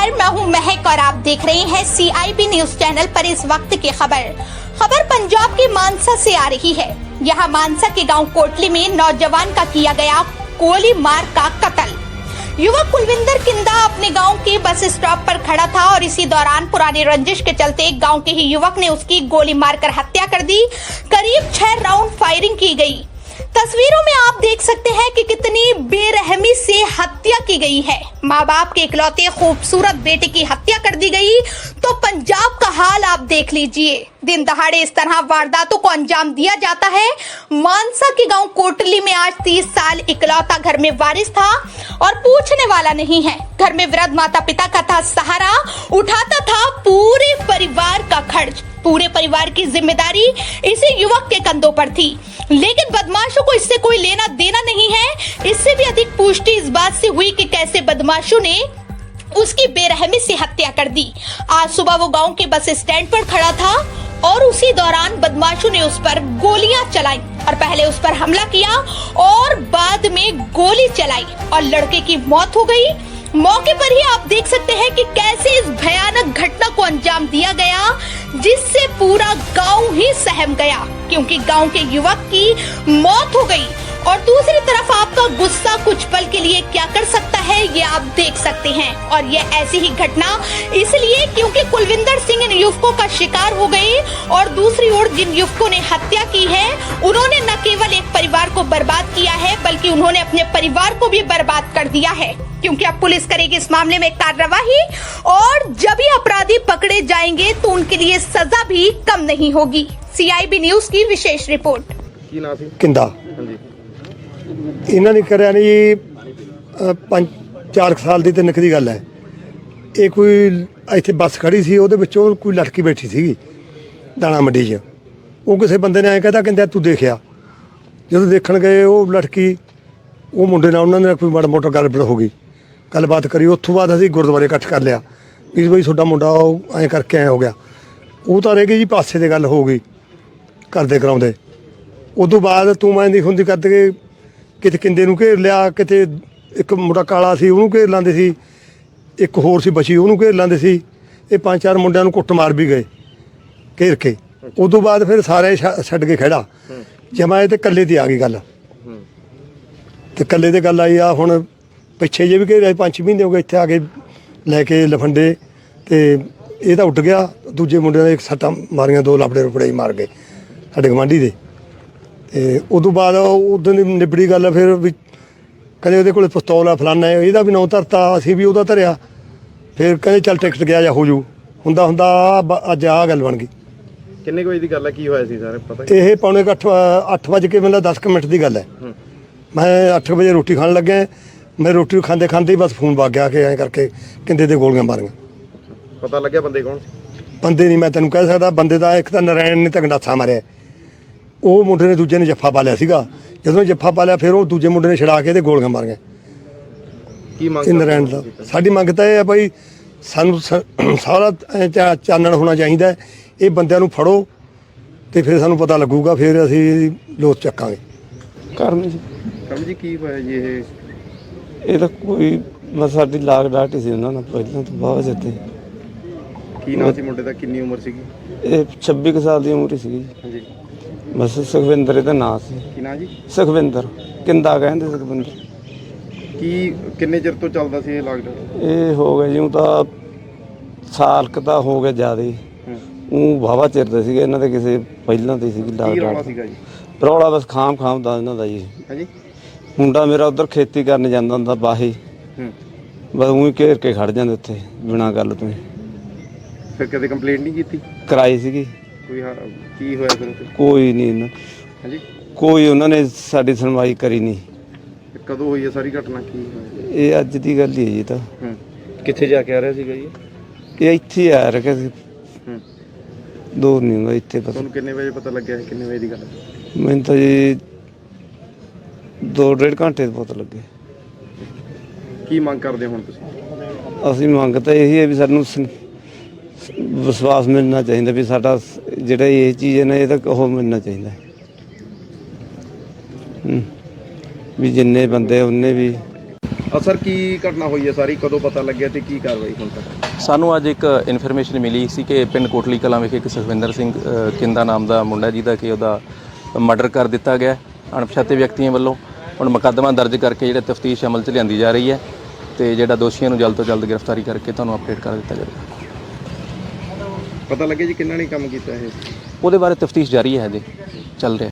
नमस्कार मैं हूँ महक और आप देख रहे हैं सीआईबी न्यूज़ चैनल पर इस वक्त की खबर। खबर पंजाब के मानसा से आ रही है। यहाँ मानसा के गाँव कोटली में नौजवान का किया गया गोली मार का कत्ल। युवक कुलविंदर किंदा अपने गाँव के बस स्टॉप पर खड़ा था और इसी दौरान पुरानी रंजिश के चलते गाँव के ही युवक ने उसकी गोली मारकर हत्या कर दी। करीब छह राउंड फायरिंग की गई। तस्वीरों में आप देख सकते हैं कि कितनी बेरहमी से हत्या की गई है। माँ बाप के इकलौते खूबसूरत बेटे की हत्या कर दी गई। तो पंजाब का हाल आप देख लीजिए। दिन दहाड़े इस तरह वारदातों को अंजाम दिया जाता है। मानसा के गाँव कोटली में आज तीस साल इकलौता घर में वारिस था और पूछने वाला नहीं है। घर में वृद्ध माता पिता का था सहारा। उठाता था पूरे परिवार का खर्च। पूरे परिवार की ज़िम्मेदारी इसी युवक के कंधों पर थी। लेकिन बदमाशों को इससे कोई लेना देना नहीं है। इससे भी अधिक पुष्टि इस बात से हुई कि कैसे बदमाशों ने उसकी बेरहमी से हत्या कर दी। आज सुबह वो गाँव के बस स्टैंड पर खड़ा था और उसी दौरान बदमाशों ने उस पर गोलियाँ चलाई और पहले उस पर हमला किया और बाद में गोली चलाई और लड़के की मौत हो गई। मौके पर ही आप देख सकते हैं कि कैसे इस भयानक घटना पूरा गाँव ही सहम गया क्योंकि गाँव के युवक की मौत हो गई। और दूसरी तरफ़ आपका गुस्सा कुछ पल के लिए क्या कर सकता है, ये आप देख सकते हैं। और ये ऐसी ही घटना इसलिए क्योंकि कुलविंदर सिंह इन युवकों का शिकार हो गए और दूसरी ओर जिन युवकों ने हत्या की है, उन्होंने न केवल एक परिवार को बर्बाद किया है बल्कि उन्होंने अपने परिवार को भी बर्बाद कर दिया है क्योंकि अब पुलिस करेगी इस मामले में कार्रवाई और जब ये अपराधी पकड़े जाएंगे तो उनके लिए सजा भी कम नहीं होगी सीआईबी न्यूज की विशेष रिपोर्ट ਕੀ ਨਾਂ ਸੀ ਕਿੰਦਾ ਹਾਂਜੀ ਇਹਨਾਂ ਨੇ ਕਰਿਆ ਨਹੀਂ ਜੀ ਅ, ਪੰਜ ਚਾਰ ਕੁ ਸਾਲ ਦੀ ਤੇ ਨਿੱਕ ਦੀ ਗੱਲ ਹੈ ਇਹ ਕੋਈ ਇੱਥੇ ਬੱਸ ਖੜੀ ਸੀ ਉਹਦੇ ਵਿੱਚੋਂ ਕੋਈ ਲੜਕੀ ਬੈਠੀ ਸੀਗੀ ਦਾਣਾ ਮੰਡੀ 'ਚ ਉਹ ਕਿਸੇ ਬੰਦੇ ਨੇ ਐਂ ਕਹਿੰਦਾ ਕਹਿੰਦਾ ਤੂੰ ਦੇਖਿਆ ਜਦੋਂ ਦੇਖਣ ਗਏ ਉਹ ਲੜਕੀ ਉਹ ਮੁੰਡੇ ਨਾਲ ਉਹਨਾਂ ਨੇ ਕੋਈ ਮਾੜਾ ਮੋਟਾ ਗੱਲਬਾਤ ਹੋ ਗਈ। ਗੱਲਬਾਤ ਕਰੀ ਉੱਥੋਂ ਬਾਅਦ ਅਸੀਂ ਗੁਰਦੁਆਰੇ ਇਕੱਠ ਕਰ ਲਿਆ। ਵੀ ਬਈ ਤੁਹਾਡਾ ਮੁੰਡਾ ਉਹ ਐਂ ਕਰਕੇ ਐਂ ਹੋ ਗਿਆ। ਉਹ ਤਾਂ ਰਹਿ ਗਈ ਜੀ ਪਾਸੇ ਦੇ ਗੱਲ ਹੋ ਗਈ ਕਰਦੇ ਕਰਾਉਂਦੇ ਉਦੋਂ ਬਾਅਦ ਤੂੰ ਮੈਂ ਦੀ ਹੁੰਦੀ ਕਰਦੇ ਕਿਤੇ ਕਿੰਦੇ ਨੂੰ ਘੇਰ ਲਿਆ ਕਿਤੇ ਇੱਕ ਮੁੰਡਾ ਕਾਲਾ ਸੀ ਉਹਨੂੰ ਘੇਰ ਲਾਂਦੇ ਸੀ ਇੱਕ ਹੋਰ ਸੀ ਬਚੀ ਉਹਨੂੰ ਘੇਰ ਲਾਂਦੇ ਸੀ। ਇਹ ਪੰਜ ਚਾਰ ਮੁੰਡਿਆਂ ਨੂੰ ਕੁੱਟ ਮਾਰ ਵੀ ਗਏ ਘੇਰ ਕੇ। ਉਦੋਂ ਬਾਅਦ ਫਿਰ ਸਾਰੇ ਛੱਡ ਕੇ ਖੜਾ ਜਮਾਏ ਤੇ ਕੱਲੇ ਦੀ ਆ ਗਈ ਗੱਲ। ਤੇ ਕੱਲੇ ਤੇ ਗੱਲ ਆਈ ਆ ਹੁਣ ਪਿੱਛੇ ਜੇ ਵੀ ਘੇਰਿਆ ਪੰਜ ਛੇ ਮਹੀਨੇ ਹੋ ਗਏ ਇੱਥੇ ਆ ਕੇ ਲੈ ਕੇ ਲਫੰਡੇ ਤੇ ਇਹ ਤਾਂ ਉੱਡ ਗਿਆ। ਦੂਜੇ ਮੁੰਡਿਆਂ ਦੇ ਇੱਕ ਸੱਟਾਂ ਮਾਰੀਆਂ ਦੋ ਲਾਪੜੇ ਰੁਪੜੇ ਹੀ ਮਾਰ ਗਏ ਸਾਡੇ ਗਵਾਂਢੀ ਦੇ। ਤੇ ਉਦੋਂ ਬਾਅਦ ਉਦੋਂ ਦੀ ਨਿਬੜੀ ਗੱਲ ਫਿਰ ਵੀ ਕਹਿੰਦੇ ਉਹਦੇ ਕੋਲੇ ਪਿਸਤੌਲ ਆ ਫਲਾਨਾ ਇਹਦਾ ਵੀ ਨਾਂ ਧਰਤਾ ਅਸੀਂ ਵੀ ਉਹਦਾ ਧਰਿਆ। ਫਿਰ ਕਹਿੰਦੇ ਚੱਲ ਟਿਕਟ ਗਿਆ ਜਾਂ ਹੋ ਜੂ ਹੁੰਦਾ ਹੁੰਦਾ ਆਹ ਅੱਜ ਆ ਗੱਲ ਬਣ ਗਈ। ਕਿੰਨੇ ਕੁ ਵਜੇ ਦੀ ਗੱਲ ਹੈ ਕੀ ਹੋਇਆ ਸੀ ਸਾਰੇ ਪਤਾ? ਇਹ ਪੌਣੇ 8 ਅੱਠ ਵਜੇ ਕੇ ਮਤਲਬ 10 ਕੁ ਮਿੰਟ ਦੀ ਗੱਲ ਹੂੰ। ਮੈਂ 8 ਵਜੇ ਰੋਟੀ ਖਾਣ ਲੱਗਿਆ। ਮੈਂ ਰੋਟੀ ਖਾਂਦੇ ਖਾਂਦੇ ਹੀ ਬਸ ਫੋਨ ਵੱਗ ਗਿਆ ਕਿ ਐਂ ਕਰਕੇ ਕਿੰਦੇ ਦੇ ਗੋਲੀਆਂ ਮਾਰੀਆਂ। ਪਤਾ ਲੱਗਿਆ ਬੰਦੇ ਕੌਣ ਸੀ? ਬੰਦੇ ਨਹੀਂ ਮੈਂ ਤੈਨੂੰ ਕਹਿ ਸਕਦਾ ਬੰਦੇ ਦਾ ਇੱਕ ਤਾਂ ਨਰੈਣ ਨੇ ਤਾਂ ਗੰਡਾਸਾ ਮਾਰਿਆ। ਉਹ ਮੁੰਡੇ ਨੇ ਦੂਜੇ ਨੇ ਜੱਫਾ ਪਾ ਲਿਆ ਸੀਗਾ। ਜਦੋਂ ਜੱਫਾ ਪਾ ਲਿਆ ਫਿਰ ਉਹ ਦੂਜੇ ਮੁੰਡੇ ਨੇ ਛੜਾ ਕੇ ਇਹਦੇ ਗੋਲੀਆਂ ਮਾਰੀਆਂ। ਕੀ ਮੰਗ ਇਹ ਨਰੈਣ ਦਾ। ਸਾਡੀ ਮੰਗ ਤਾਂ ਇਹ ਹੈ ਭਾਈ ਸਾਨੂੰ ਸ- ਸਾਰਾ ਐਂ ਚਾ- ਚਾਨਣ ਹੋਣਾ ਚਾਹੀਦਾ। ਹੈ। ਇਹ ਬੰਦਿਆਂ ਨੂੰ ਫੜੋ ਤੇ ਫਿਰ ਸਾਨੂੰ ਪਤਾ ਲੱਗੂਗਾ ਫਿਰ ਅਸੀਂ ਲੋਥ ਚੱਕਾਂਗੇ। ਕਰਨੀ ਸੀ। ਕਰਮ ਜੀ ਕੀ ਹੋਇਆ ਜੀ ਇਹ? ਇਹ ਤਾਂ ਕੋਈ ਬਸ ਸਾਡੀ ਲਾਗ ਡਾਟ ਹੀ ਸੀ ਉਹਨਾਂ ਨਾਲ ਪਹਿਲਾਂ ਤੋਂ ਬਹੁਤ ਜਿੱਤੇ ਕੀ ਨਾਂ ਸੀ ਮੁੰਡੇ ਦਾ? ਕਿੰਨੀ ਉਮਰ ਸੀਗੀ? ਇਹ 26 ਕੁ ਸਾਲ ਦੀ ਉਮਰ ਸੀਗੀ ਹਾਂਜੀ। ਬਸ ਸੁਖਵਿੰਦਰ ਇਹਦਾ ਨਾਂ ਸੀ। ਕੀ ਨਾਂ ਜੀ? ਸੁਖਵਿੰਦਰ। ਕਿੰਦਾ ਕਹਿੰਦੇ ਸੁਖਵਿੰਦਰ। ਕੀ ਕਿੰਨੇ ਚਿਰ ਤੋਂ ਚੱਲਦਾ ਸੀ ਇਹ ਲਾਕਡਾਊਨ ਇਹ ਹੋ ਗਿਆ ਜਿਉਂ ਤਾਂ ਸਾਲ ਕੁ ਤਾਂ ਹੋ ਗਿਆ ਜ਼ਿਆਦਾ ਹੀ। ਉਹ ਵਾਵਾ ਚਿਰ ਦੇ ਸੀਗੇ ਇਹਨਾਂ ਦੇ ਕਿਸੇ ਪਹਿਲਾਂ ਤੇ ਸੀਗੀ ਕੀ ਰੌਲਾ ਲਾਗ ਸੀਗਾ ਜੀ? ਰੌਲਾ ਬਸ ਖਾਮ ਖਾਮ ਦਾ ਇਹਨਾਂ ਦਾ ਜੀ। ਹਾਂਜੀ। ਮੁੰਡਾ ਮੇਰਾ ਉਧਰ ਖੇਤੀ ਕਰਨ ਜਾਂਦਾ ਹੁੰਦਾ ਬਾਹੀ। ਹੂੰ। ਬਸ ਉਹੀ ਘੇਰ ਕੇ ਖੜ ਜਾਂਦੇ ਉੱਥੇ ਬਿਨਾਂ ਗੱਲ ਤੋਂ ਹੀ। ਫਿਰ ਕਦੇ ਕੰਪਲੇਂਟ ਨਹੀਂ ਕੀਤੀ? ਕਰਾਈ ਸੀਗੀ। ਕੋਈ ਹਾਂ- ਕੀ ਹੋਇਆ ਫਿਰ ਉੱਥੇ? ਕੋਈ ਨਹੀਂ ਇਹਨਾਂ ਹਾਂਜੀ? ਕੋਈ ਉਹਨਾਂ ਨੇ ਸਾਡੀ ਸੁਣਵਾਈ ਕਰੀ ਨਹੀਂ। ਤੇ ਕਦੋਂ ਹੋਈ ਹੈ ਸਾਰੀ ਘਟਨਾ? ਕੀ ਹੋਇਆ? ਇਹ ਅੱਜ ਦੀ ਗੱਲ ਹੀ ਹੈ ਜੀ ਤਾਂ। ਹੂੰ। ਕਿੱਥੇ ਜਾ ਕੇ ਆ ਰਿਹਾ ਸੀਗਾ ਜੀ? ਇਹ ਇੱਥੇ ਹੀ ਆ ਰਿਹਾ ਸੀ ਹੂੰ। ਦੂਰ ਨਹੀਂ ਹੁੰਦਾ ਇੱਥੇ ਪਤਾ। ਤੁਹਾਨੂੰ ਕਿੰਨੇ ਵਜੇ ਪਤਾ ਲੱਗਿਆ ਕਿੰਨੇ ਵਜੇ ਦੀ ਗੱਲ ਹੈ? ਮੈਨੂੰ ਤਾਂ ਜੀ ਦੋ ਡੇਢ ਘੰਟੇ ਦੇ ਪਤਾ ਲੱਗੇ। ਕੀ ਮੰਗ ਕਰਦੇ ਹੁਣ ਤੁਸੀਂ? ਅਸੀਂ ਮੰਗ ਤਾਂ ਇਹੀ ਹੈ ਵੀ ਸਾਨੂੰ ਸ- ਵਿਸ਼ਵਾਸ ਮਿਲਣਾ ਚਾਹੀਦਾ ਵੀ ਸਾਡਾ ਸ- ਜਿਹੜਾ ਇਹ ਚੀਜ਼ ਹੈ ਨਾ ਇਹਦਾ ਉਹ ਮਿਲਣਾ ਚਾਹੀਦਾ। ਹੂੰ। ਵੀ ਜਿੰਨੇ ਬੰਦੇ ਉਹਨੇ ਵੀ ਅਸਰ ਕੀ ਘਟਨਾ ਹੋਈ ਹੈ ਸਾਰੀ? ਕਦੋਂ ਪਤਾ ਲੱਗਿਆ ਤੇ ਕੀ ਕਾਰਵਾਈ ਹੁਣ ਤੱਕ? ਸਾਨੂੰ ਅੱਜ ਇੱਕ ਇਨਫੋਰਮੇਸ਼ਨ ਮਿਲੀ ਸੀ ਕਿ ਪਿੰਡ ਕੋਟਲੀ ਕਲਾਂ ਵਿਖੇ ਇੱਕ ਸੁਖਵਿੰਦਰ ਸਿੰਘ ਅ, ਕਿੰਦਾ ਨਾਮ ਦਾ ਮੁੰਡਾ ਜਿਹਦਾ ਕਿ ਉਹਦਾ ਮਰਡਰ ਕਰ ਦਿੱਤਾ ਗਿਆ ਅਣਪਛਾਤੇ ਵਿਅਕਤੀਆਂ ਵੱਲੋਂ। ਹੁਣ ਮੁਕੱਦਮਾ ਦਰਜ ਕਰਕੇ ਜਿਹੜਾ ਤਫਤੀਸ਼ ਅਮਲ 'ਚ ਲਿਆਂਦੀ ਜਾ ਰਹੀ ਹੈ ਤੇ ਜਿਹੜਾ ਦੋਸ਼ੀਆਂ ਨੂੰ ਜਲਦ ਤੋਂ ਜਲਦ ਗ੍ਰਿਫਤਾਰੀ ਕਰਕੇ ਤੁਹਾਨੂੰ ਅਪਡੇਟ ਕਰ ਦਿੱਤਾ ਜਾਵੇਗਾ। ਪਤਾ ਲੱਗਿਆ ਜੀ ਕਿੰਨਾ ਨੇ ਕੰਮ ਕੀਤਾ ਇਹ? ਉਹਦੇ ਬਾਰੇ ਤਫਤੀਸ਼ ਜਾਰੀ ਹੈ ਹਜੇ ਚੱਲ ਰਿਹਾ